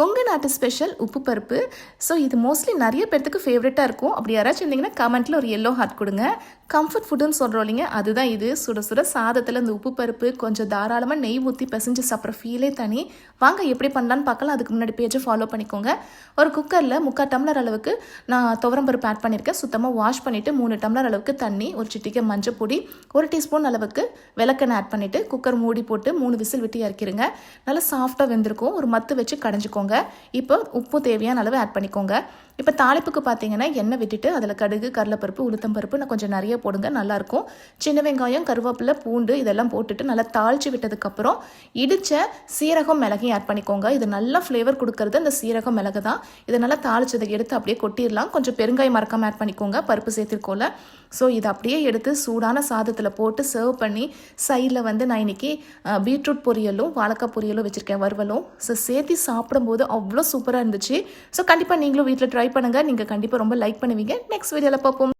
கொங்கு நாட்டு ஸ்பெஷல் உப்பு பருப்பு ஸோ இது மோஸ்ட்லி நிறைய பேர்த்துக்கு ஃபேவரட்டாக இருக்கும். அப்படி யாராச்சும் இருந்தீங்கன்னா கமெண்ட்டில் ஒரு எல்லோ ஹார்ட் கொடுங்க. கம்ஃபர்ட் ஃபுட்டுன்னு சொல்கிறோம் இல்லைங்க அதுதான் இது. சுட சுட சாதத்தில் இந்த உப்பு பருப்பு கொஞ்சம் தாராளமாக நெய் ஊற்றி பிசைஞ்சு சாப்பிட்ற ஃபீலே தனி. வாங்க எப்படி பண்ணலான்னு பார்க்கலாம். அதுக்கு முன்னாடி பேஜை ஃபாலோ பண்ணிக்கோங்க. ஒரு குக்கரில் முக்கால் டம்ளர் அளவுக்கு நான் துவரம் பருப்பு ஆட் பண்ணியிருக்கேன். சுத்தமாக வாஷ் பண்ணிவிட்டு மூணு டம்ளர் அளவுக்கு தண்ணி ஒரு சிட்டிக்கை மஞ்சள் பொடி ஒரு டீஸ்பூன் அளவுக்கு விளக்கெண்ணெய் ஆட் பண்ணிவிட்டு குக்கர் மூடி போட்டு மூணு விசில் விட்டு இறக்கிருங்க. நல்லா சாஃப்டாக வெந்திருக்கும். ஒரு மத்து வச்சு கடைஞ்சிக்கோங்க. இப்போ உப்பு தேவையான அளவு ஆட் பண்ணிக்கோங்க. இப்போ தாளிப்புக்கு பார்த்தீங்கன்னா எண்ணெய் விட்டுட்டு அதில் கடுகு கடலைப்பருப்பு உளுத்தம்பருப்பு நான் கொஞ்சம் நிறைய போடுங்க நல்லாயிருக்கும் சின்ன வெங்காயம் கருவேப்பிலை பூண்டு இதெல்லாம் போட்டுட்டு நல்லா தாளித்து விட்டதுக்கப்புறம் இடித்த சீரகம் மிளகையும் ஆட் பண்ணிக்கோங்க. இது நல்லா ஃப்ளேவர் கொடுக்கறது அந்த சீரகம் மிளகு தான். இதை நல்லா தாளிச்சதை எடுத்து அப்படியே கொட்டிடலாம். கொஞ்சம் பெருங்காயம் மறக்காமல் ஆட் பண்ணிக்கோங்க பருப்பு சேர்த்துருக்கோல ஸோ இதை அப்படியே எடுத்து சூடான சாதத்தில் போட்டு சர்வ் பண்ணி சைடில் வந்து நான் இன்னைக்கு பீட்ரூட் பொரியலும் வாழைக்காய் பொரியலும் வச்சுருக்கேன் வறுவலும். ஸோ சேர்த்து சாப்பிடும்போது அவ்வளோ சூப்பராக இருந்துச்சு. ஸோ கண்டிப்பாக நீங்களும் வீட்டில் ட்ரை பண்ணுங்கள் நீங்கள் கண்டிப்பாக ரொம்ப லைக் பண்ணுவீங்க. நெக்ஸ்ட் வீடியோவில் பார்ப்போம்.